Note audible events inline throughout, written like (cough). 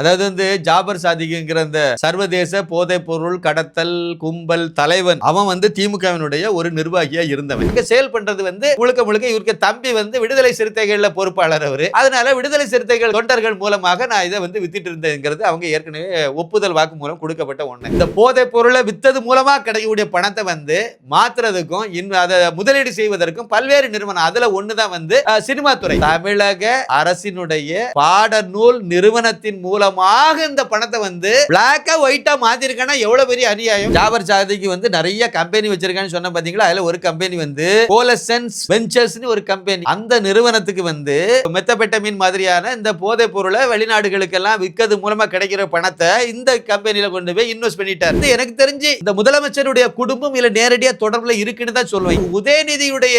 அதாவது வந்து ஜாபர் சாதிக்குங்கிற அந்த சர்வதேச போதைப் பொருள் கடத்தல் கும்பல் தலைவன் அவன் வந்து திமுகவினுடைய ஒரு நிர்வாகியா இருந்தவன். இங்க செயல் பண்றது வந்து முழுக்க முழுக்க இவருக்கு தம்பி வந்து விடுதலை சிறுத்தைகள்ல பொறுப்பாளர் அவரு. அதனால விடுதலை சிறுத்தைகள் தொண்டர்கள் மூலமாக நான் இதை வந்து வித்திட்டு இருந்தேங்கிறது அவங்க ஏற்கனவே ஒப்புதல் வாக்கு மூலம் கொடுக்கப்பட்ட ஒண்ணு. இந்த போதைப் பொருளை வித்தது மூலமா கிடைக்கக்கூடிய பணத்தை வந்து மாத்துறதுக்கும் இன்னும் அதை முதலீடு செய்வதற்கும் பல்வேறு நிறுவனம் அதுல ஒண்ணுதான் வந்து சினிமா துறை. தமிழக அரசினுடைய பாடநூல் நிறுவனத்தின் மூலம் மூலமாக இந்த பணத்தை வந்து பிளாக்கா ஒயிட்டா மாத்திருக்கானா எவ்வளவு பெரிய அநியாயம்? ஜாபர் சாதிக்கு வந்து நிறைய கம்பெனி வச்சிருக்கான்னு சொன்ன பாத்தீங்களா? அதுல ஒரு கம்பெனி வந்து கோலசன்ஸ் வெஞ்சர்ஸ்னு ஒரு கம்பெனி அந்த நிறுவனத்துக்கு வந்து மெத்தபெட்டமின் மாதிரியான இந்த போதைப் பொருளை வெளிநாடுகளுக்கெல்லாம் விற்கிறது மூலமா கிடைக்கிற பணத்தை இந்த கம்பெனியில கொண்டு போய் இன்வெஸ்ட் பண்ணிட்டார். எனக்கு தெரிஞ்சு இந்த முதலமைச்சருடைய குடும்பம் இல்ல நேரடியா தொடர்புல இருக்குன்னு தான் சொல்லுவேன். உதயநிதியுடைய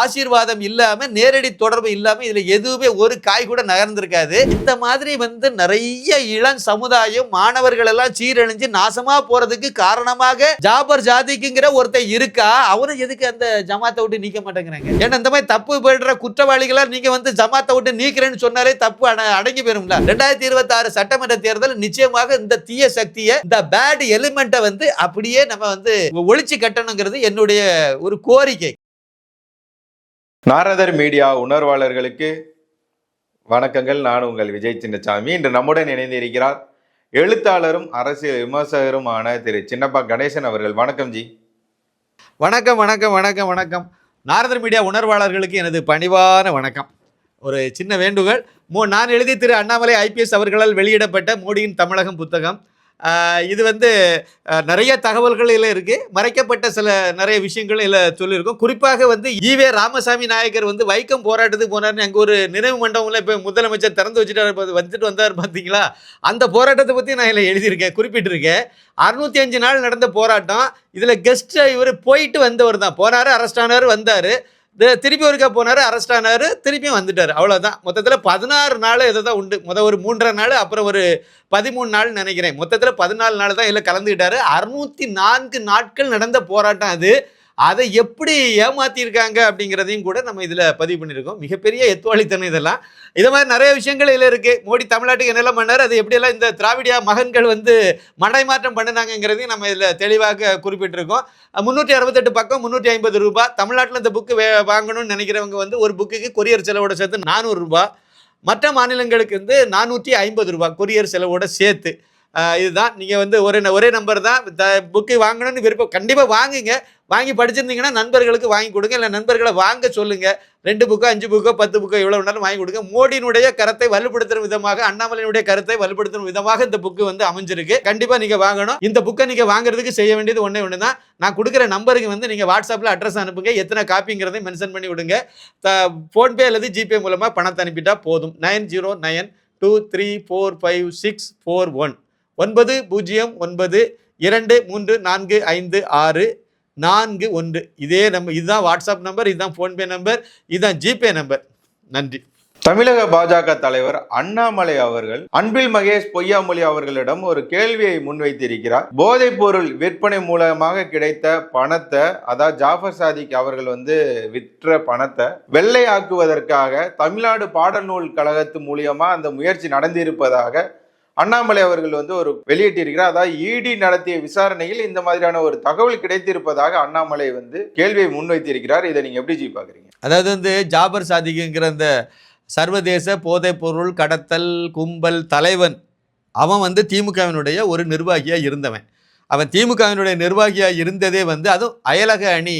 ஆசீர்வாதம் இல்லாம நேரடி தொடர்பு இல்லாம இதுல எதுவுமே ஒரு காய் கூட நகர்ந்திருக்காது. இந்த மாதிரி வந்து நிறைய இளம் சமுதாயம் மாணவர்கள் எல்லாம் சீரழிஞ்சு நாசமா போறதுக்கு காரணமாக ஜாபர் ஜாதிக்குங்கிற ஒருத்தன் இருக்கா? அவரும் எதுக்கு அந்த ஜமாத்தை விட்டு நீக்க மாட்டேங்கிறாங்க? ஏன்னா இந்த மாதிரி தப்பு போயிடுற குற்றவாளிகளா நீங்க வந்து ஜமாத்தை விட்டு நீக்கிறேன்னு சொன்னாலே தப்பு அடங்கி போயிரும்ல. ரெண்டாயிரத்தி இருபத்தி ஆறு சட்டமன்ற தேர்தல் நிச்சயமாக இந்த தீய சக்தியை இந்த பேட் எலிமெண்ட்டை வந்து அப்படியே நம்ம வந்து ஒழிச்சு கட்டணுங்கிறது என்னுடைய ஒரு கோரிக்கை. நாரதர் மீடியா உணர்வாளர்களுக்கு வணக்கங்கள். நான் உங்கள் விஜய் சின்னசாமி. இன்று நம்முடன் இணைந்திருக்கிறார் எழுத்தாளரும் அரசியல் விமர்சகருமான திரு சின்னப்பா கணேசன் அவர்கள். வணக்கம் ஜி. வணக்கம் வணக்கம் வணக்கம் வணக்கம். நாரதர் மீடியா உணர்வாளர்களுக்கு எனது பணிவான வணக்கம். ஒரு சின்ன வேண்டுகோள். மோ நான் எழுதி திரு அண்ணாமலை ஐபிஎஸ் அவர்களால் வெளியிடப்பட்ட மோடியின் தமிழகம் புத்தகம். இது வந்து நிறைய தகவல்கள் இதில் இருக்குது மறைக்கப்பட்ட சில நிறைய விஷயங்கள் இதில் சொல்லியிருக்கோம். குறிப்பாக வந்து ஈவே ராமசாமி நாயக்கர் வந்து வைக்கம் போராட்டத்துக்கு போனார்னு அங்கே ஒரு நினைவு மண்டபம்ல இப்போ முதலமைச்சர் திறந்து வச்சுட்டு வந்துட்டு வந்தார் பார்த்தீங்களா அந்த போராட்டத்தை பற்றி நான் இதில் எழுதியிருக்கேன் குறிப்பிட்டிருக்கேன். அறுநூத்தி அஞ்சு நாள் நடந்த போராட்டம். இதில் கெஸ்ட் இவர் போயிட்டு வந்தவர் தான். போனார் அரெஸ்ட் ஆனார் வந்தார். திருப்பி ஒருக்கா போனார் அரெஸ்ட் ஆனார் திருப்பியும் வந்துட்டார். அவ்வளோதான் மொத்தத்தில் பதினாறு நாள் இதை தான் உண்டு. மொதல் ஒரு மூன்றரை நாள் அப்புறம் ஒரு பதிமூணு நாள் நினைக்கிறேன். மொத்தத்தில் பதினாலு நாள் தான் இதில் கலந்துக்கிட்டார். அறுநூற்றி நான்கு நாட்கள் நடந்த போராட்டம் அது. அதை எப்படி ஏமாத்தியிருக்காங்க அப்படிங்கிறதையும் கூட நம்ம இதில் பதிவு பண்ணியிருக்கோம். மிகப்பெரிய எத்துவாளித்தனம் இதெல்லாம். இது மாதிரி நிறைய விஷயங்கள் இதில் இருக்குது மோடி தமிழ்நாட்டுக்கு என்னெல்லாம் பண்ணார்? அது எப்படியெல்லாம் இந்த திராவிடியா மகன்கள் வந்து மடைமாற்றம் பண்ணினாங்கிறதையும் நம்ம இதில் தெளிவாக குறிப்பிட்டிருக்கோம். முந்நூற்றி அறுபத்தெட்டு பக்கம் முந்நூற்றி ஐம்பது ரூபாய். தமிழ்நாட்டில் இந்த புக்கு வாங்கணும்னு நினைக்கிறவங்க வந்து ஒரு புக்குக்கு கொரியர் செலவோட சேர்த்து நானூறு ரூபாய். மற்ற மாநிலங்களுக்கு வந்து நானூற்றி ஐம்பது ரூபாய் கொரியர் செலவோட சேர்த்து. இதுதான். நீங்கள் வந்து ஒரே ஒரே நம்பர் தான். புக்கு வாங்கணும்னு விருப்பம் கண்டிப்பாக வாங்குங்க. வாங்கி படிச்சிருந்தீங்கன்னா நண்பர்களுக்கு வாங்கி கொடுங்க. இல்லை நண்பர்களை வாங்க சொல்லுங்க. ரெண்டு புக்கோ அஞ்சு புக்கோ பத்து புக்கோ எவ்வளோ வேணாலும் வாங்கி கொடுங்க. மோடியினுடைய கருத்தை வலுப்படுத்தும் விதமாக அண்ணாமலையினுடைய கருத்தை வலுப்படுத்தும் விதமாக இந்த புக்கு வந்து அமைஞ்சிருக்கு. கண்டிப்பாக நீங்கள் வாங்கணும். இந்த புக்கை நீங்கள் வாங்குறதுக்கு செய்ய வேண்டியது ஒன்றே ஒன்று தான் நான் கொடுக்குற நம்பருக்கு வந்து நீங்கள் வாட்ஸ்அப்பில் அட்ரஸ் அனுப்புங்க. எத்தனை காப்பிங்கிறதை மென்ஷன் பண்ணி விடுங்க. ஃபோன்பே அல்லது ஜிபே மூலமாக பணத்தை அனுப்பிட்டால் போதும். Nine zero nine two three four five six four one. ஒன்பது பூஜ்ஜியம் ஒன்பது இரண்டு மூன்று நான்கு ஐந்து ஆறு. நான்கு ஒன்று. இதே நம்ம இதுதான் வாட்ஸ்அப் நம்பர் இதுதான் ஃபோன்பே நம்பர் இதுதான் ஜிபே நம்பர் நன்றி. தமிழக பாஜக தலைவர் அண்ணாமலை அவர்கள் அன்பில் மகேஷ் பொய்யாமொழி அவர்களிடம் ஒரு கேள்வியை முன்வைத்திருக்கிறார். போதைப் பொருள் விற்பனை மூலமாக கிடைத்த பணத்தை அதாவது ஜாஃபர் சாதிக் அவர்கள் வந்து விற்ற பணத்தை வெள்ளையாக்குவதற்காக தமிழ்நாடு பாடநூல் கழகத்து மூலியமா அந்த முயற்சி நடந்திருப்பதாக அண்ணாமலை அவர்கள் வந்து ஒரு வெளியிட்டிருக்கிறார். அதாவது இடி நடத்திய விசாரணையில் இந்த மாதிரியான ஒரு தகவல் கிடைத்திருப்பதாக அண்ணாமலை வந்து கேள்வியை முன்வைத்திருக்கிறார். இதை நீங்க எப்படி ஜி பாக்குறீங்க அதாவது வந்து ஜாபர் சாதிக்குங்கிற அந்த சர்வதேச போதைப் பொருள் கடத்தல் கும்பல் தலைவன் அவன் வந்து திமுகவினுடைய ஒரு நிர்வாகியாக இருந்தவன். அவன் திமுகவினுடைய நிர்வாகியாக இருந்ததே வந்து அதுவும் அயலக அணி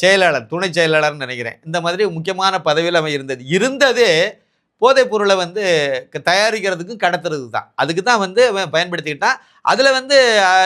செயலாளர் துணை செயலாளர்னு நினைக்கிறேன். இந்த மாதிரி முக்கியமான பதவியில் அவன் இருந்தது. இருந்ததே போதைப் பொருளை வந்து க- தயாரிக்கிறதுக்கும் கடத்துறது தான். அதுக்கு தான் வந்து பயன்படுத்திக்கிட்டான். அதில் வந்து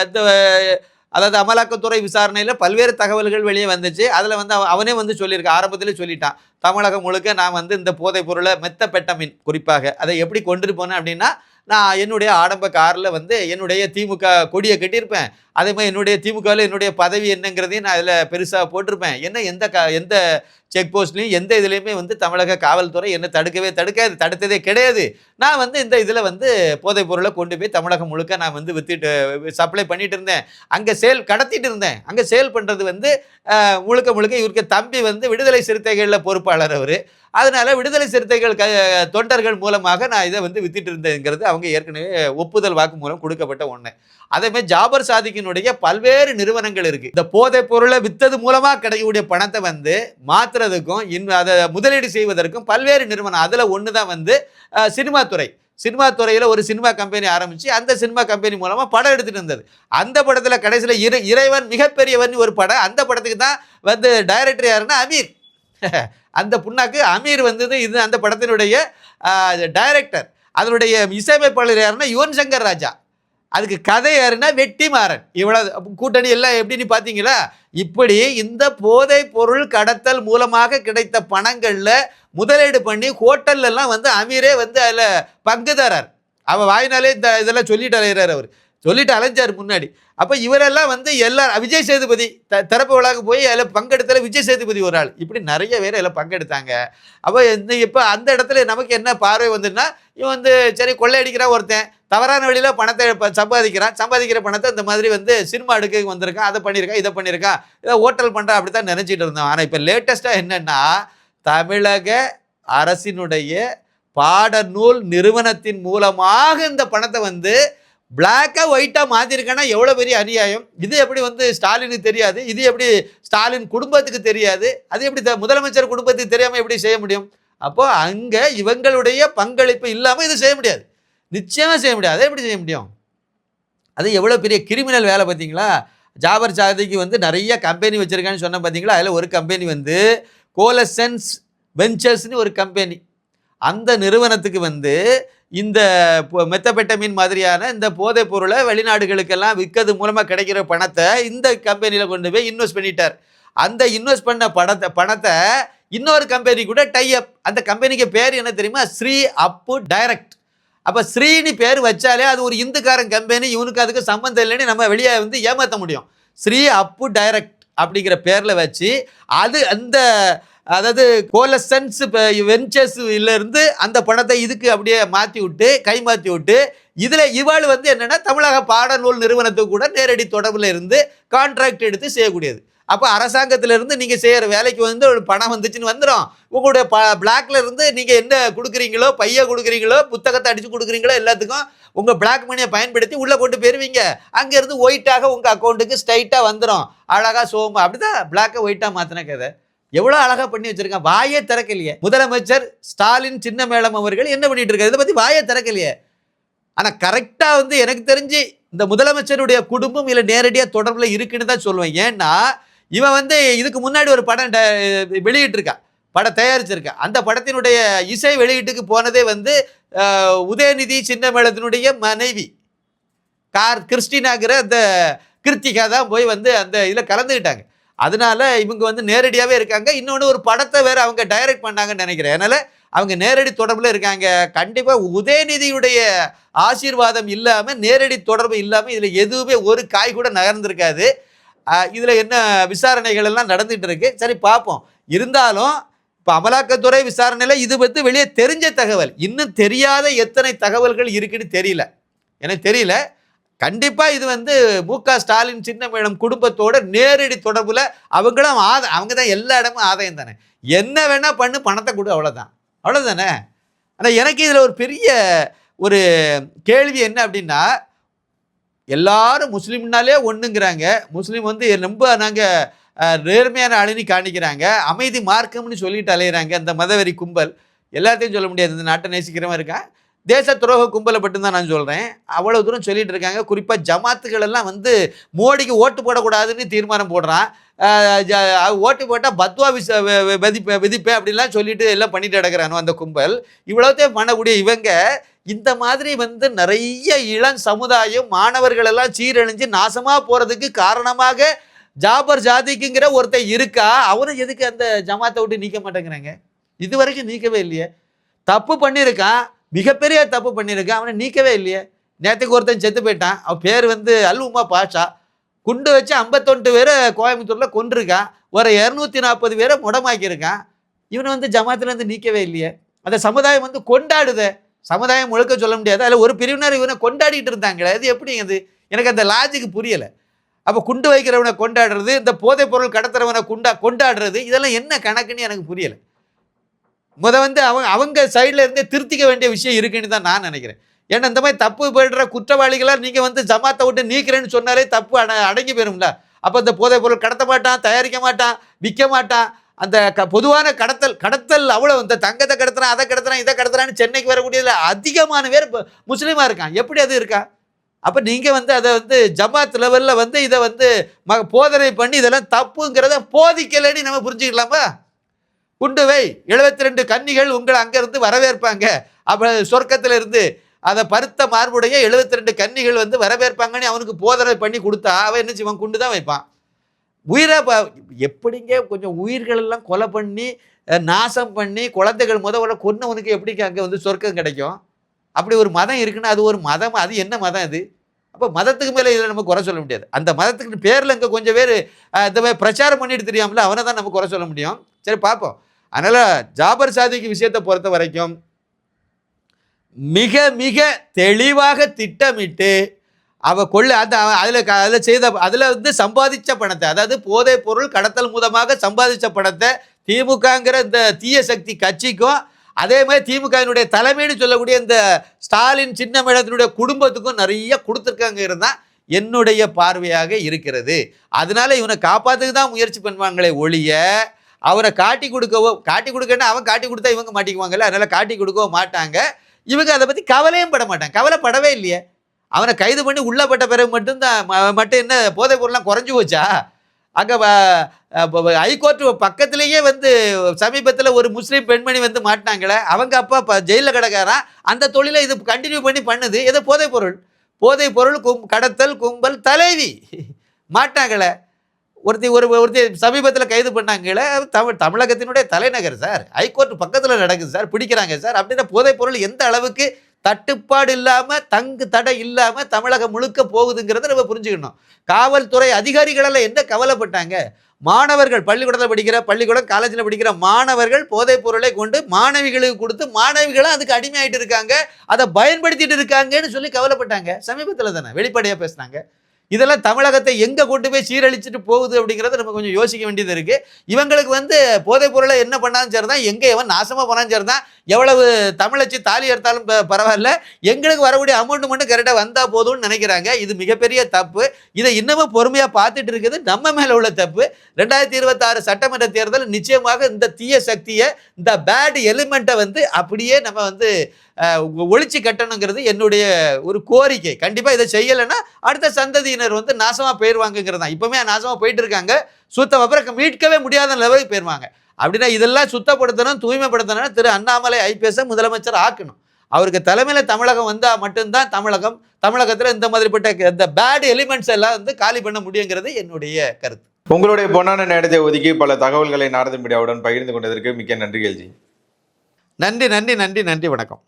இந்த அதாவது அமலாக்கத்துறை விசாரணையில் பல்வேறு தகவல்கள் வெளியே வந்துச்சு. அதில் வந்து அவன் அவனே வந்து சொல்லியிருக்கான் ஆரம்பத்திலே சொல்லிட்டான். தமிழகம் முழுக்க நான் வந்து இந்த போதைப் பொருளை மெத்த பெட்டமின் குறிப்பாக அதை எப்படி கொண்டுட்டு போனேன் அப்படின்னா நான் என்னுடைய ஆடம்ப காரில் வந்து என்னுடைய திமுக கொடியை கட்டியிருப்பேன். அதே மாதிரி என்னுடைய திமுகவில் என்னுடைய பதவி என்னங்கிறதையும் நான் அதில் பெருசாக போட்டிருப்பேன். என்ன எந்த க எந்த செக் போஸ்ட்லையும் எந்த இதுலேயுமே வந்து தமிழக காவல்துறை என்ன தடுக்கவே தடுக்காது தடுத்ததே கிடையாது. நான் வந்து இந்த இதில் வந்து போதைப் பொருளை கொண்டு போய் தமிழகம் முழுக்க நான் வந்து வித்துட்டு சப்ளை பண்ணிட்டு இருந்தேன். அங்கே சேல் கடத்திட்டு இருந்தேன். அங்கே சேல் பண்ணுறது வந்து முழுக்க முழுக்க இவருக்கு தம்பி வந்து விடுதலை சிறுத்தைகளில் பொறுப்பாளர் அவர். அதனால் விடுதலை சிறுத்தைகள் க தொண்டர்கள் மூலமாக நான் இதை வந்து வித்திட்டு இருந்தேங்கிறது அவங்க ஏற்கனவே ஒப்புதல் வாக்குமூலம் கொடுக்கப்பட்ட ஒன்று அதேமாதிரி ஜாபர் சாதிக்கினுடைய பல்வேறு நிறுவனங்கள் இருக்குது இந்த போதைப் பொருளை வித்தது மூலமாக கிடைக்கக்கூடிய பணத்தை வந்து மாத்துறதுக்கும் இன்னும் அதை முதலீடு செய்வதற்கும் பல்வேறு நிறுவனம் அதில் ஒன்று தான் வந்து சினிமா துறை. சினிமா துறையில் ஒரு சினிமா கம்பெனி ஆரம்பித்து அந்த சினிமா கம்பெனி மூலமாக படம் எடுத்துட்டு இருந்தது. அந்த படத்தில் கடைசியில் இறை இறைவன் மிகப்பெரியவன் ஒரு படம் அந்த படத்துக்கு தான் வந்து டைரக்டர் யாருன்னா அமீர். (laughs) அந்த புண்ணாக்கு அமீர் வந்தது இது அந்த படத்தினுடைய டைரக்டர் அதனுடைய இசையமைப்பாளர் யாருன்னா யுவன் சங்கர் ராஜா. அதுக்கு கதை யாருன்னா வெட்டிமாறன். இவ்வளவு கூட்டணி எல்லாம் எப்படின்னு பார்த்தீங்களா? இப்படி இந்த போதைப் பொருள் கடத்தல் மூலமாக கிடைத்த பணங்களில் முதலீடு பண்ணி ஹோட்டல்லாம் வந்து அமீரே வந்து அதில் பங்குதாரர். அவ வாயினாலே இந்த இதெல்லாம் சொல்லிட்டு அலைகிறார் அவர். சொல்லிட்டு அலைஞ்சார் முன்னாடி. அப்போ இவரெல்லாம் வந்து எல்லாரும் விஜய் சேதுபதி த திறப்பு விழாவுக்கு போய் அதில் பங்கெடுத்தல விஜய் சேதுபதி ஒரு ஆள். இப்படி நிறைய பேர் அதில் பங்கெடுத்தாங்க. அப்போ இந்த இப்போ அந்த இடத்துல நமக்கு என்ன பார்வை வந்துன்னா இவன் வந்து சரி கொள்ளையடிக்கிறான் ஒருத்தன். தவறான வழியில் பணத்தை சம்பாதிக்கிறான். சம்பாதிக்கிற பணத்தை இந்த மாதிரி வந்து சினிமா எடுக்க வந்திருக்கான் அதை பண்ணியிருக்கான் இதை பண்ணியிருக்கான் இதை ஹோட்டல் பண்ணுறான் அப்படி தான் நினச்சிட்டு இருந்தோம் ஆனால் இப்போ லேட்டஸ்ட்டாக என்னென்னா தமிழக அரசினுடைய பாடநூல் நிறுவனத்தின் மூலமாக இந்த பணத்தை வந்து பிளாக்காக ஒயிட்டாக மாற்றிருக்கேன்னா எவ்வளோ பெரிய அநியாயம்? இது எப்படி வந்து ஸ்டாலினுக்கு தெரியாது? இது எப்படி ஸ்டாலின் குடும்பத்துக்கு தெரியாது? அது எப்படி த- முதலமைச்சர் குடும்பத்துக்கு தெரியாமல் எப்படி செய்ய முடியும்? அப்போது அங்கே இவங்களுடைய பங்களிப்பு இல்லாமல் இது செய்ய முடியாது. நிச்சயமாக செய்ய முடியாது. அதை எப்படி செய்ய முடியும்? அது எவ்வளோ பெரிய கிரிமினல் வேலை பார்த்தீங்களா? ஜாபர் சாதிக்கு வந்து நிறைய கம்பெனி வச்சுருக்கான்னு சொன்ன பார்த்தீங்களா? அதில் ஒரு கம்பெனி வந்து கோலசன்ஸ் வெஞ்சர்ஸ்னு ஒரு கம்பெனி அந்த நிறுவனத்துக்கு வந்து இந்த பொ- மாதிரியான இந்த போதைப் பொருளை வெளிநாடுகளுக்கெல்லாம் விற்கிறது மூலமாக கிடைக்கிற பணத்தை இந்த கம்பெனியில் கொண்டு போய் இன்வெஸ்ட் பண்ணிட்டார். அந்த இன்வெஸ்ட் பண்ண பணத்தை பணத்தை இன்னொரு கம்பெனி கூட டை அப் அந்த கம்பெனிக்கு பேர் என்ன தெரியுமா? ஸ்ரீ அப்பு டைரக்ட் அப்போ ஸ்ரீனி பேர் வச்சாலே அது ஒரு இந்துக்காரன் கம்பெனி இவனுக்கு அதுக்கு சம்மந்தம் இல்லைன்னு நம்ம வெளியே வந்து ஏமாற்ற முடியும். ஸ்ரீ அப்பு டைரக்ட் அப்படிங்கிற பேரில் வச்சு அது அந்த அதாவது கோலசன்ஸ் வெஞ்சர்ஸ் இருந்து அந்த பணத்தை இதுக்கு அப்படியே மாற்றி விட்டு கை மாற்றி விட்டு இதில் இவாள் வந்து என்னென்னா தமிழக பாடநூல் நிறுவனத்துக்கு கூட நேரடி தொடர்பில் இருந்து கான்ட்ராக்ட் எடுத்து செய்யக்கூடியது. அப்போ அரசாங்கத்திலிருந்து நீங்கள் செய்கிற வேலைக்கு வந்து ஒரு பணம் வந்துச்சுன்னு வந்துடும் உங்களுடைய ப பிளாக்ல இருந்து நீங்கள் என்ன கொடுக்குறீங்களோ பைய கொடுக்குறீங்களோ புத்தகத்தை அடித்து கொடுக்குறீங்களோ எல்லாத்துக்கும் உங்கள் பிளாக் மணியை பயன்படுத்தி உள்ளே கொண்டு போயிருவீங்க. அங்கேருந்து ஒயிட்டாக உங்கள் அக்கௌண்ட்டுக்கு ஸ்ட்ரைட்டாக வந்துடும் அழகாக சோமா அப்படி தான் பிளாக்கை ஒயிட்டாக மாற்றின கதை. எவ்வளோ அழகாக பண்ணி வச்சுருக்கான். வாயே திறக்கலையே. முதலமைச்சர் ஸ்டாலின் சின்ன மேளம் அவர்கள் என்ன பண்ணிட்டு இருக்காரு? இதை பற்றி வாயே திறக்கலையே. ஆனால் கரெக்டாக வந்து எனக்கு தெரிஞ்சு இந்த முதலமைச்சருடைய குடும்பம் இல்லை நேரடியாக தொடர்பில் இருக்குன்னு தான் சொல்லுவேன். ஏன்னா இவன் வந்து இதுக்கு முன்னாடி ஒரு படம் ட- படம் தயாரிச்சிருக்கா. அந்த படத்தினுடைய இசை வெளியீட்டுக்கு போனதே வந்து உதயநிதி சின்னமேளத்தினுடைய மனைவி. கார் கிறிஸ்டினாங்கிற அந்த கிருத்திகா தான் போய் வந்து அந்த இதில் கலந்துக்கிட்டாங்க அதனால இவங்க வந்து நேரடியாகவே இருக்காங்க. இன்னொன்று ஒரு படத்தை வேறு அவங்க டைரக்ட் பண்ணாங்கன்னு நினைக்கிறேன். அதனால் அவங்க நேரடி தொடர்பில் இருக்காங்க. கண்டிப்பாக உதயநிதியுடைய ஆசீர்வாதம் இல்லாமல் நேரடி தொடர்பு இல்லாமல் இதில் எதுவுமே ஒரு காய் கூட நகர்ந்திருக்காது. இதில் என்ன விசாரணைகள் எல்லாம் நடந்துட்டு இருக்கு? சரி பார்ப்போம் இருந்தாலும் இப்போ அமலாக்கத்துறை விசாரணையில் இது பற்றி வெளியே தெரிஞ்ச தகவல். இன்னும் தெரியாத எத்தனை தகவல்கள் இருக்குன்னு தெரியல. எனக்கு தெரியல. கண்டிப்பாக இது வந்து மு க ஸ்டாலின் சின்ன மேடம் குடும்பத்தோட நேரடி தொடர்பில் அவங்களும் ஆத அவங்க தான் எல்லா இடமும் ஆதாயம் தானே. என்ன வேணால் பண்ணு பணத்தை கொடு அவ்வளோதான் அவ்வளோதானே ஆனால் எனக்கு இதில் ஒரு பெரிய ஒரு கேள்வி என்ன அப்படின்னா எல்லாரும் முஸ்லீம்னாலே ஒன்றுங்கிறாங்க முஸ்லீம் வந்து ரொம்ப நாங்கள் நேர்மையான அழினி காணிக்கிறாங்க. அமைதி மார்க்கம்னு சொல்லிட்டு அலையிறாங்க அந்த மதவெறி கும்பல். எல்லாத்தையும் சொல்ல முடியாது. இந்த நாட்டை நேசிக்கிறவன் இருக்கான். தேச துரோக கும்பலை மட்டும்தான் நான் சொல்கிறேன் அவ்வளோ தூரம் சொல்லிட்டு இருக்காங்க. குறிப்பாக ஜமாத்துகள் எல்லாம் வந்து மோடிக்கு ஓட்டு போடக்கூடாதுன்னு தீர்மானம் போடுறான். ஓட்டு போட்டால் பத்வா விச விதிப்பேன் விதிப்பேன் அப்படின்லாம் சொல்லிட்டு எல்லாம் பண்ணிட்டு கிடக்கிறானோ அந்த கும்பல். இவ்வளோத்தையும் பண்ணக்கூடிய இவங்க இந்த மாதிரி வந்து நிறைய இளம் சமுதாயம் மாணவர்கள் எல்லாம் சீரழிஞ்சு நாசமாக போகிறதுக்கு காரணமாக ஜாபர் ஜாதிக்குங்கிற ஒருத்தன் இருக்கா? அவரும் எதுக்கு அந்த ஜமாத்தை விட்டு நீக்க மாட்டேங்கிறாங்க? இது வரைக்கும் நீக்கவே இல்லையே. தப்பு பண்ணியிருக்கான். மிகப்பெரிய தப்பு பண்ணியிருக்கான். அவனை நீக்கவே இல்லையே. நேற்றுக்கு ஒருத்தன் செத்து போயிட்டான். அவன் பேர் வந்து அல் உமா பாஷா. குண்டு வச்சு ஐம்பத்தொண்டு பேரை கோயம்புத்தூரில் கொண்டிருக்கான் ஒரு இரநூத்தி நாற்பது பேரை முடமாக்கியிருக்கான். இவனை வந்து ஜமாத்துலேருந்து நீக்கவே இல்லையே. அந்த சமுதாயம் வந்து கொண்டாடுதே. சமுதாயம் முழுக்க சொல்ல முடியாது. அதில் ஒரு பிரிவினர் இவனை கொண்டாடிட்டு இருந்தாங்களே அது எப்படி அது எனக்கு அந்த லாஜிக் புரியலை. அப்போ குண்டு வைக்கிறவனை கொண்டாடுறது இந்த போதைப் பொருள் கடத்துறவனை குண்டா கொண்டாடுறது இதெல்லாம் என்ன கணக்குன்னு எனக்கு புரியலை. முத வந்து அவங்க அவங்க சைடில் இருந்தே திருத்திக்க வேண்டிய விஷயம் இருக்குன்னு தான் நான் நினைக்கிறேன். ஏன்னா இந்த மாதிரி தப்பு போயிடுற குற்றவாளிகளாக நீங்கள் வந்து ஜமாத்தை விட்டு நீக்கிறேன்னு சொன்னாலே தப்பு அட அடங்கி போயிரும்ல. அப்போ இந்த போதைப் பொருள் கடத்த மாட்டான் தயாரிக்க மாட்டான் விற்க மாட்டான் அந்த க பொதுவான கடத்தல் கடத்தல் அவ்வளோ இந்த தங்கத்தை கடத்துறான் அதை கடத்துறான் இதை கடத்துறான்னு சென்னைக்கு வரக்கூடியதில் அதிகமான பேர் முஸ்லீமாக இருக்கான் எப்படி அது இருக்கா? அப்போ நீங்கள் வந்து அதை வந்து ஜமாத் லெவலில் வந்து இதை வந்து ம போதனை பண்ணி இதெல்லாம் தப்புங்கிறத போதிக்கலைன்னு நம்ம புரிஞ்சுக்கலாமா? குண்டு வை எழுபத்தி ரெண்டு கன்னிகள் உங்களை அங்கேருந்து வரவேற்பாங்க. அப்போ சொர்க்கத்தில் இருந்து அதை பருத்த மார்புடைய எழுபத்தி ரெண்டு கன்னிகள் வந்து வரவேற்பாங்கன்னு அவனுக்கு போதனை பண்ணி கொடுத்தா அவன் என்ன செய்வான்? குண்டு தான் வைப்பான். உயிரை ப- எப்படிங்க கொஞ்சம் உயிர்களெல்லாம் கொலை பண்ணி நாசம் பண்ணி குழந்தைகள் முத கொன்னவனுக்கு எப்படிங்க அங்கே வந்து சொர்க்கம் கிடைக்கும்? அப்படி ஒரு மதம் இருக்குன்னா அது ஒரு மதம் அது என்ன மதம் அது? அப்போ மதத்துக்கு மேலே இதில் நம்ம குறை சொல்ல முடியாது. அந்த மதத்துக்கு பேரில் இங்கே கொஞ்சம் பேர் இந்த மாதிரி பிரச்சாரம் பண்ணிட்டு தெரியாமல அவனை தான் நம்ம குறை சொல்ல முடியும். சரி பார்ப்போம் அதனால் ஜாபர் சாதிக்கு விஷயத்தை பொறுத்த வரைக்கும் மிக மிக தெளிவாக திட்டமிட்டு அவ கொள்ள அந்த அதில் அதில் செய்த அதில் வந்து சம்பாதிச்ச பணத்தை அதாவது போதைப் பொருள் கடத்தல் மூலமாக சம்பாதிச்ச பணத்தை திமுகங்கிற இந்த தீய சக்தி கட்சிக்கும் அதே மாதிரி திமுகவினுடைய தலைமைன்னு சொல்லக்கூடிய இந்த ஸ்டாலின் சின்னமிடத்தினுடைய குடும்பத்துக்கும் நிறைய கொடுத்துருக்காங்கிறது தான் என்னுடைய பார்வையாக இருக்கிறது. அதனால இவனை காப்பாற்றுக்கு தான் முயற்சி பண்ணுவாங்களே ஒழிய அவரை காட்டி கொடுக்கவோ காட்டி கொடுக்கன்னா அவன் காட்டி கொடுத்தா இவங்க மாட்டிக்குவாங்கல்ல அதனால காட்டி கொடுக்கவோ மாட்டாங்க. இவங்க அதை பற்றி கவலையும் பட மாட்டாங்க. கவலைப்படவே இல்லையே. அவனை கைது பண்ணி உள்ளப்பட்ட பிறகு மட்டும்தான் மட்டும் என்ன போதைப் பொருள்லாம் குறைஞ்சி போச்சா? அங்கே ஹைகோர்ட் பக்கத்துலேயே வந்து சமீபத்தில் ஒரு முஸ்லீம் பெண்மணி வந்து மாட்டினாங்களே அவங்க அப்பா இப்போ ஜெயிலில் கிடக்காரான் அந்த தொழிலை இது கண்டினியூ பண்ணி பண்ணுது ஏதோ போதைப் பொருள்? போதைப் பொருள் கும் கடத்தல் கும்பல் தலைவி. மாட்டாங்களே ஒருத்தி ஒரு ஒருத்தி சமீபத்தில் கைது பண்ணாங்களே தமிழ் தமிழகத்தினுடைய தலைநகர் சார் ஹைகோர்ட் பக்கத்தில் நடக்குது சார் பிடிக்கிறாங்க சார் அப்படின்னா போதைப் பொருள் எந்த அளவுக்கு தட்டுப்பாடு இல்லாமல் தங்கு தடை இல்லாமல் தமிழகம் முழுக்க போகுதுங்கிறத நம்ம புரிஞ்சுக்கணும். காவல்துறை அதிகாரிகளெல்லாம் என்ன கவலைப்பட்டாங்க? மாணவர்கள் பள்ளிக்கூடத்தில் படிக்கிற பள்ளிக்கூடம் காலேஜில் படிக்கிற மாணவர்கள் போதைப் பொருளை கொண்டு மாணவிகளுக்கு கொடுத்து மாணவிகளும் அதுக்கு அடிமையாயிட்டு இருக்காங்க. அதை பயன்படுத்திட்டு இருக்காங்கன்னு சொல்லி கவலைப்பட்டாங்க. சமீபத்தில் தானே வெளிப்படையாக பேசுனாங்க. இதெல்லாம் தமிழகத்தை எங்கே கொண்டு போய் சீரழிச்சிட்டு போகுது அப்படிங்கிறத நம்ம கொஞ்சம் யோசிக்க வேண்டியது இருக்குது இவங்களுக்கு வந்து போதைப் பொருளை என்ன பண்ணாலும் சரி தான் எங்கே எவன் நாசமாக போனாலும் சரி தான் எவ்வளவு தமிழச்சி தாலி எடுத்தாலும் ப- பரவாயில்ல. எங்களுக்கு வரக்கூடிய அமௌண்ட் மட்டும் கரெக்டாக வந்தால் போதும்னு நினைக்கிறாங்க. இது மிகப்பெரிய தப்பு. இதை இன்னமும் பொறுமையாக பார்த்துட்டு இருக்குது. நம்ம மேலே உள்ள தப்பு. ரெண்டாயிரத்தி இருபத்தாறு சட்டமன்ற தேர்தல் நிச்சயமாக இந்த தீய சக்தியை இந்த பேட் எலிமெண்ட்டை வந்து அப்படியே நம்ம வந்து ஒழிச்சு கட்டணுங்கிறது என்னுடைய ஒரு கோரிக்கை. கண்டிப்பாக இதை செய்யலைன்னா அடுத்த சந்ததியினர் வந்து நாசமாக போயிடுவாங்கங்கிறது தான். இப்போவுமே நாசமாக போயிட்டு இருக்காங்க சுத்தம் அப்புறம் மீட்கவே முடியாத லெவலுக்கு போயிடுவாங்க அப்படின்னா இதெல்லாம் சுத்தப்படுத்தணும் தூய்மைப்படுத்தணும் திரு அண்ணாமலை ஐபிஎஸ்ஸை முதலமைச்சர் ஆக்கணும். அவருக்கு தலைமையில் தமிழகம் வந்தால் மட்டும்தான் தமிழகம் தமிழகத்தில் இந்த மாதிரிப்பட்ட இந்த பேட் எலிமெண்ட்ஸ் எல்லாம் வந்து காலி பண்ண முடியுங்கிறது என்னுடைய கருத்து. உங்களுடைய பொன்னான நேரத்தை ஒதுக்கி பல தகவல்களை நாரத மீடியாவுடன் பகிர்ந்து கொண்டதற்கு மிக்க நன்றிகள் ஜி நன்றி நன்றி நன்றி நன்றி வணக்கம்.